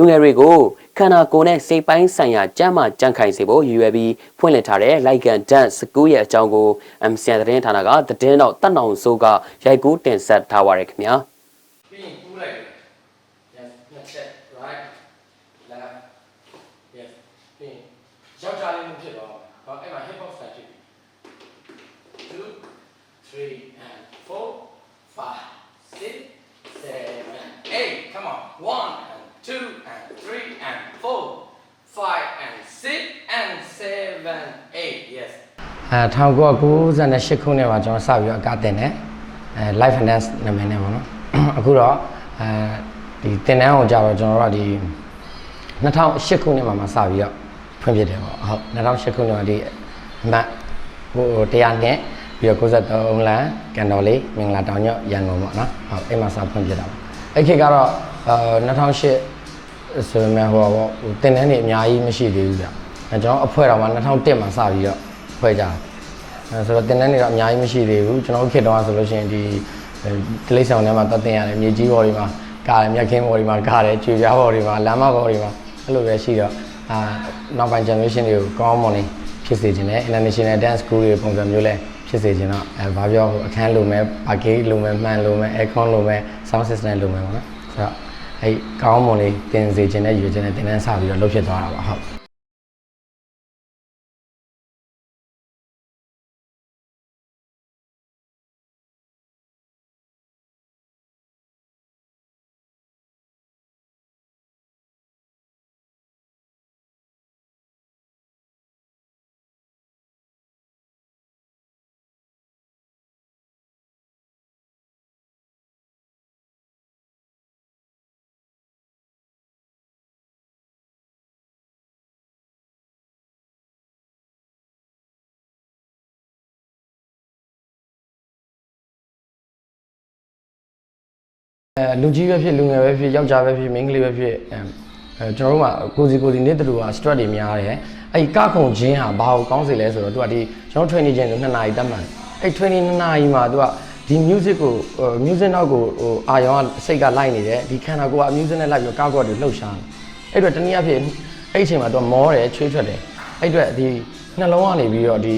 လူငယ်တွေကိုခန္ဓာကိုယ်နဲ့စိတ်ပိုင်းဆိုင်ရာကျန်းမာကြံ့ခိုင်စေဖို့ရည်ရွယ်ပြီးဖွင့်လှစ်ထားတဲ့လိုက်ကန်ဒန့်စကူးရဲ့အကြောင်းကို MCN သတင်းဌာနကသတင်းတော့တတ်အောင်စိုးကရိုက်ကူးတင်ဆက်ထားပါရခင်ဗျာပြီးရင်ကူးလိုက်တယ် yes နှစ်ချက် right left yes ပြီးရင်ယောက်ျားလေးမျိုးဖြစ်သွားအောင်ဟောအဲ့မှာ hip hop style ဖြစ်ပြီ2 3 and 4 5 6 7 8 come on 1 and 2 and 3 and 4 5 and 6 and 7 8 yes အဲ1998ခုနှစ်မှာကျွန်တော်စပြီးတော့အကတင်တယ်အဲ life finance နာမည်နဲ့ပေါ့နော်အခုတော့အဲဒီတင်တန်းကိုကြာတော့ကျွန်တော်တို့ကဒီ2008ခုနှစ်မှာမှစပြီးတော့ဖွင့်ပြတယ်ပေါ့ဟုတ်2008ခုနှစ်မှာဒီအမှတ်ဟို100နဲ့ပြီးတော့93လမ်းကန်တော်လေးမင်္ဂလာတောင်ညော့ရန်ကုန်ပေါ့နော်ဟုတ်အဲ့မှာစဖွင့်ပြတာပေါ့အဲ့ခေတ်ကတော့အဲ2008 ဆိုပေမဲ့ဟိုပေါ့ဟိုတင်တန်းတွေအများကြီးမရှိသေးဘူးဗျအဲကျွန်တော်အဖွဲ့တော်မှာ2001မှာစပြီးတော့ဖွဲ့ကြတယ်အဲဆိုတော့တင်တန်းတွေတော့အများကြီးမရှိသေးဘူးကျွန်တော်တို့ခေတ်တော့ဆိုလို့ရှိရင်ဒီတလိဆောင်ထဲမှာတက်တင်ရတယ်မြေကြီးဘော်တွေမှာကားတယ်မြက်ခင်းဘော်တွေမှာကားတယ်ကျွေပြားဘော်တွေမှာလမ်းမဘော်တွေမှာအဲ့လိုပဲရှိတော့အာနောက်ပိုင်း generation တွေကိုကောင်းမွန်နေဖြစ်စေခြင်းနဲ့ international dance school တွေပုံစံမျိုးလဲဖြစ်စေခြင်းတော့အဲဘာပြောဟိုအခန်းလိုမဲ့ပါကေးလိုမဲ့မှန်လိုမဲ့ aircon လိုမဲ့ sound system လိုမဲ့ပေါ့နော်ဆိုတော့ အဲ့ကောင်းမွန်လေးတင်စေခြင်းနဲ့ယူခြင်းနဲ့တင်တန်းစပြီးတော့လုပ်ဖြစ်သွားတာပါဟုတ် အဲလူကြီးပဲဖြစ်လူငယ်ပဲဖြစ်ယောက်ျားပဲဖြစ်မိန်းကလေးပဲဖြစ်အဲအဲကျွန်တော်တို့ကကိုစီကိုစီနေတူက stress တွေများတယ်အဲ့ကခုံချင်းဟာဘာကိုကောင်းစေလဲဆိုတော့သူကဒီကျွန်တော် training ချင်းဆို2နာရီတက်မှန်အဲ့ training 2နာရီမှာသူကဒီ music ကို music နောက်ကိုဟိုအာယောင်ကစိတ်ကလိုက်နေတယ်ဒီခန္ဓာကိုယ်က music နဲ့လိုက်ပြီးကောက်ကောက်တွေလှုပ်ရှားတယ်အဲ့တော့တနည်းအားဖြင့်အဲ့အချိန်မှာသူကမောတယ်ချွေးထွက်တယ်အဲ့အတွက်ဒီနှလုံးကနေပြီးတော့ဒီ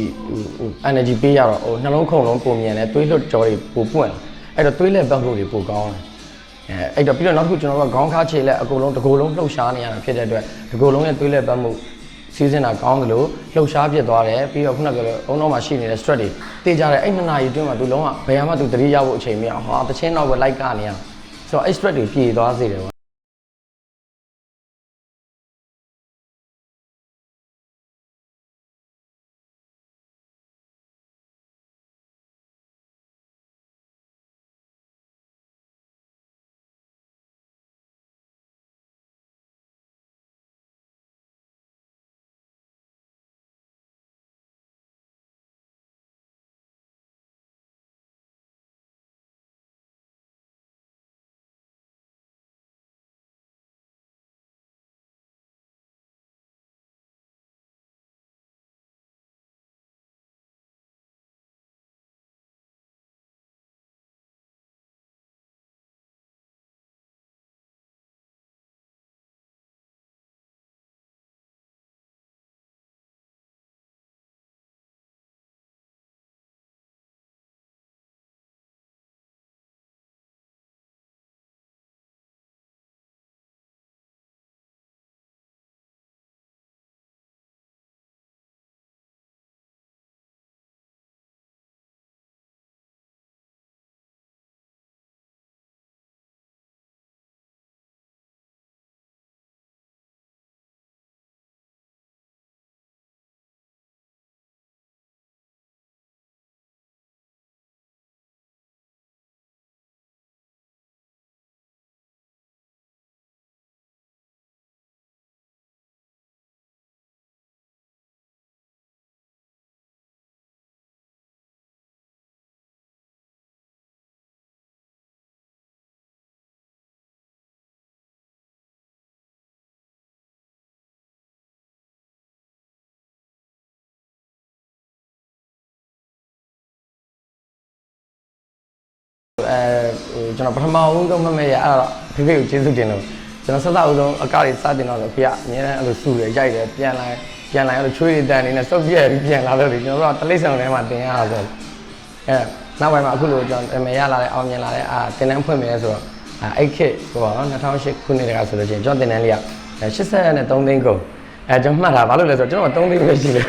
ဟို energy ပေးရတော့ဟိုနှလုံးခုန်လုံးပုံမြင်တယ်သွေးလွတ်ကြောတွေပိုပွင့်အဲ့တော့သွေးလက်ပတ်မှုတွေပိုကောင်းတယ် အဲအဲ့တော့ပြီးတော့နောက်တစ်ခုကျွန်တော်တို့ကခေါင်းခါခြေလက်အကုန်လုံးတစ်ကိုယ်လုံးလှုပ်ရှားနေရတာဖြစ်တဲ့အတွက်ဒီကိုယ်လုံးရဲ့သွေးလက်ပတ်မှုစီးစင်းတာကောင်းတယ်လို့လှုပ်ရှားဖြစ်သွားတယ်ပြီးတော့ခုနကပြောလို့အုံတော့မှာရှိနေတဲ့ stress တွေတေးကြတယ်အဲ့နှစ်နာရီအတွင်းမှာသူလုံးဝဘယ်ဟာမှသူတတိရဖို့အချိန်မရအောင်ဟာတချင်းတော့ပဲလိုက်ကနေရဆိုတော့အဲ့ stress တွေပြေသွားစေတယ် ကျွန်တော်ပထမဦးဆုံးမမေ့ရအဲ့တော့ဖေဖေကိုကျေးဇူးတင်လို့ကျွန်တော်ဆက်စအုပ်ဆုံးအကတွေစတင်တော့ဆိုဖေကအများနဲ့အဲ့လိုစူတယ်ရိုက်တယ်ပြန်လာပြန်လာအဲ့လိုချွေးတွေတန်နေနဲ့စုပ်ပြက်ပြီးပြန်လာတော့ဒီကျွန်တော်တို့ကတလိမ့်ဆောင်ထဲမှာတင်ရတာဆိုအဲနောက်ပိုင်းမှာအခုလိုကျွန်တော်အမေရလာတဲ့အောင်မြင်လာတဲ့အာတင်တန်းဖွင့်မယ်ဆိုတော့အဲ့ခေတ်ဟိုပါနော်2008ခုနှစ်တည်းကဆိုလို့ချင်းကျွန်တော်တင်တန်းလေးက83နဲ့3သိန်းကုန်အဲကျွန်တော်မှတ်တာဘာလို့လဲဆိုတော့ကျွန်တော်3သိန်းပဲရှိတယ်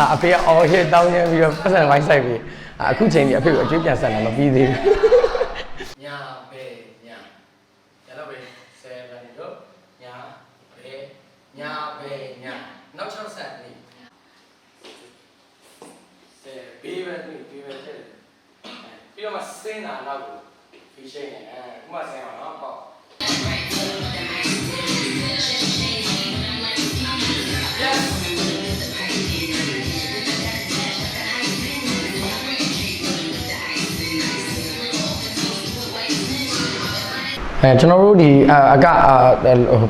အာအဖေကအော်ဟစ်တောင်းနေပြီးတော့ပတ်စံဝိုင်းဆိုင်ပြီးအခုချိန်ကြီးအဖေကိုအကျွေးပြန်ဆက်တာမပြီးသေးဘူး ညာပဲညာညာတော့ပဲ7တို့ညာပဲညာပဲညာနောက်6ဆက်နေဆယ်ဘေးပဲနေဘေးပဲတဲ့ပြီးတော့မှစင်းတာနောက်ကိုဖီရှိနေအဲဥမာစင်းအောင်နော်ပေါ့ အဲကျွန်တော်တို့ဒီအအကအာဟို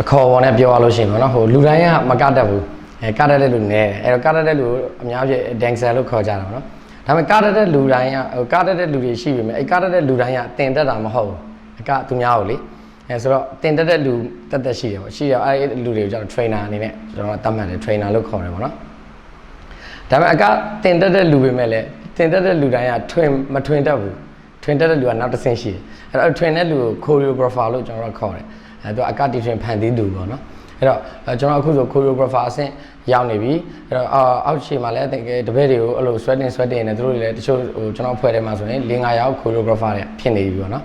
အခေါ်ပေါ်နဲ့ပြောရလို့ရှိရင်ပေါ့နော်ဟိုလူတိုင်းကမကတတ်ဘူးအဲကတတ်တဲ့လူနည်းတယ်အဲတော့ကတတ်တဲ့လူအများကြီးဒန်ဆာလို့ခေါ်ကြတာပေါ့နော်ဒါပေမဲ့ကတတ်တဲ့လူတိုင်းကဟိုကတတ်တဲ့လူတွေရှိပြီမဲ့အဲကတတ်တဲ့လူတိုင်းကတင်တတ်တာမဟုတ်ဘူးအကသူများကိုလေအဲဆိုတော့တင်တတ်တဲ့လူတက်တက်ရှိတယ်ပေါ့ရှိရအဲလူတွေကိုကျွန်တော် trainer အနေနဲ့ကျွန်တော်တတ်မှတ်တယ် trainer လို့ခေါ်တယ်ပေါ့နော်ဒါပေမဲ့အကတင်တက်တဲ့လူပဲမဲ့လေတင်တက်တဲ့လူတိုင်းကထွင်မထွင်တတ်ဘူး ထွင်တတ်တဲ့လူကနောက်တစ်ဆင့်ရှိတယ်အဲ့တော့ထွင်တဲ့လူကို choreographer လို့ကျွန်တော်တို့ခေါ်တယ်အဲ့တော့အကတီထွင်ဖန်တီးသူပေါ့နော်အဲ့တော့အဲ့ကျွန်တော်အခုဆို choreographer အဆင့်ရောက်နေပြီအဲ့တော့အာအောက်ခြေမှာလည်းတကယ်တပည့်တွေကိုအဲ့လို sweating sweating နဲ့သူတို့တွေလည်းတချို့ဟိုကျွန်တော်ဖွဲ့ထဲမှာဆိုရင်၄၅ယောက် choreographer တွေဖြစ်နေပြီပေါ့နော်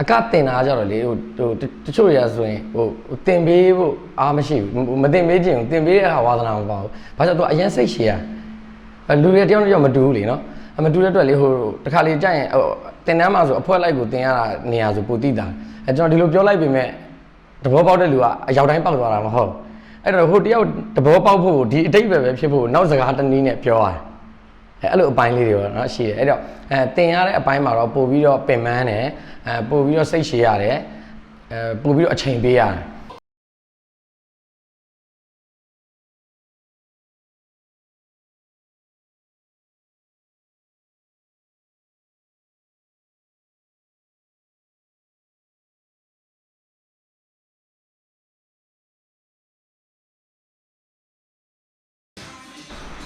အကတင်တာကြတော့လေဟိုဟိုတချို့ရဆိုရင်ဟိုဟိုတင်ပေးဖို့အားမရှိဘူးမတင်ပေးခြင်းတင်ပေးတဲ့အခါဝါသနာမပါဘူး။ဘာကြောင့်သူအရင်စိတ်ရှည်ရအဲလူတွေတယောက်တစ်ယောက်မတူဘူးလေနော်။အမတူတဲ့အတွက်လေဟိုတခါလေကြာရင်ဟိုတင်တန်းမှာဆိုအဖွဲလိုက်ကိုတင်ရတာနေရာဆိုပူတိတာ။အဲကျွန်တော်ဒီလိုပြောလိုက်ပေမဲ့တဘောပေါက်တဲ့လူကအရောက်တိုင်းပေါက်သွားတာမဟုတ်ဘူး။အဲ့တော့ဟိုတယောက်တဘောပေါက်ဖို့ဒီအတိတ်ပဲပဲဖြစ်ဖို့နောက်စကားတစ်နည်းနဲ့ပြောရတယ်။ အဲအဲ့လိုအပိုင်းလေးတွေပေါ့နော်ရှိတယ်အဲ့တော့အဲတင်ရတဲ့အပိုင်းမှာတော့ပို့ပြီးတော့ပင်ပန်းတယ်အဲပို့ပြီးတော့စိတ်ရှည်ရတယ်အဲပို့ပြီးတော့အချိန်ပေးရတယ်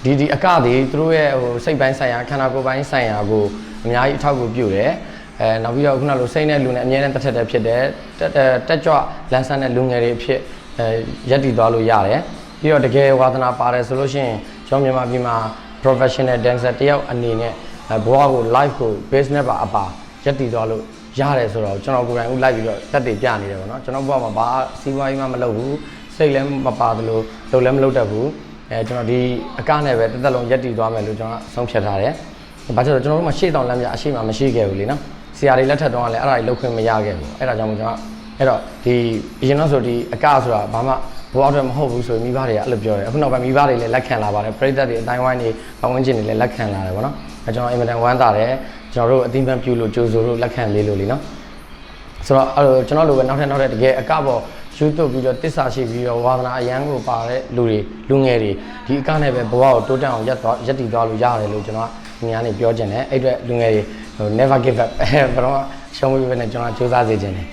ဒီဒီအကတွေသူတို့ရဲ့ဟိုစိတ်ပိုင်းဆိုင်ရာခန္ဓာကိုယ်ပိုင်းဆိုင်ရာကိုအများကြီးအထောက်အကူပြုတယ်အဲနောက်ပြီးတော့ခုနလိုစိတ်နဲ့လူနဲ့အမြဲတမ်းတစ်ထက်တည်းဖြစ်တယ်တက်တက်တက်ကြွလန်းဆန်းတဲ့လူငယ်တွေအဖြစ်အဲရက်တည်သွားလို့ရတယ်ပြီးတော့တကယ်ဝါသနာပါတယ်ဆိုလို့ရှိရင်ကျွန်တော်မြန်မာပြည်မှာ professional dancer တယောက်အနေနဲ့အဲဘဝကို live ကို business ပါအပါရက်တည်သွားလို့ရတယ်ဆိုတော့ကျွန်တော်ကိုယ်တိုင်ဦးလိုက်ပြီးတော့တက်တည်ပြနေတယ်ပေါ့နော်ကျွန်တော်ဘဝမှာဘာစီးပွားရေးမှမလုပ်ဘူးစိတ်လည်းမပါသလိုလုပ်လည်းမလုပ်တတ်ဘူး အဲကျွန်တော်ဒီအကနဲ့ပဲတစ်သက်လုံးရက်တည်သွားမယ်လို့ကျွန်တော်ဆုံးဖြတ်ထားတယ်။ဘာကြောင့်လဲကျွန်တော်တို့မှရှေ့တောင်လမ်းပြအရှိမှမရှိခဲ့ဘူးလေနော်။ဆရာတွေလက်ထက်တော့လည်းအဲ့ဒါတွေလုပ်ခွင့်မရခဲ့ဘူး။အဲ့ဒါကြောင့်မို့ကျွန်တော်အဲ့တော့ဒီအရင်တော့ဆိုဒီအကဆိုတာဘာမှဘောအောက်တော့မဟုတ်ဘူးဆိုရင်မိဘတွေကအဲ့လိုပြောတယ်။အခုနောက်ပိုင်းမိဘတွေလည်းလက်ခံလာပါတယ်။ပြည်သက်တွေအတိုင်းဝိုင်းတွေပတ်ဝန်းကျင်တွေလည်းလက်ခံလာတယ်ဗောနော်။အဲကျွန်တော်အင်မတန်ဝမ်းသာတယ်။ကျွန်တော်တို့အသိပံပြုလို့ကြိုးစိုးလို့လက်ခံလေးလို့လीနော်။ဆိုတော့အဲ့လိုကျွန်တော်လိုပဲနောက်ထပ်နောက်ထပ်တကယ်အကပေါ် ယူတုတ်ပြီးတော့တစ္ဆာရှိပြီးတော့ဝါသနာအရန်ကိုပါတဲ့လူတွေလူငယ်တွေဒီအကနဲ့ပဲဘဝကိုတိုးတက်အောင်ရက်သွားရက်တည်သွားလို့ရတယ်လို့ကျွန်တော်ဒီနေ့ကနေပြောချင်တယ်အဲ့အတွက်လူငယ်တွေဟို never give up ဘယ်တော့မှရှုံးမပြီးပဲနဲ့ကျွန်တော်စူးစမ်းစေချင်တယ်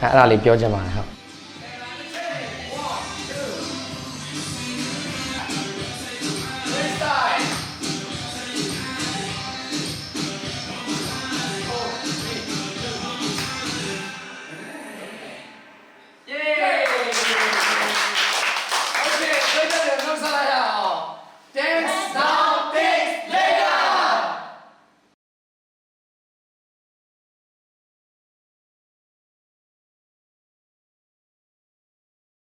အဲ့အဲ့ဒါလေးပြောချင်ပါတယ်ဟုတ်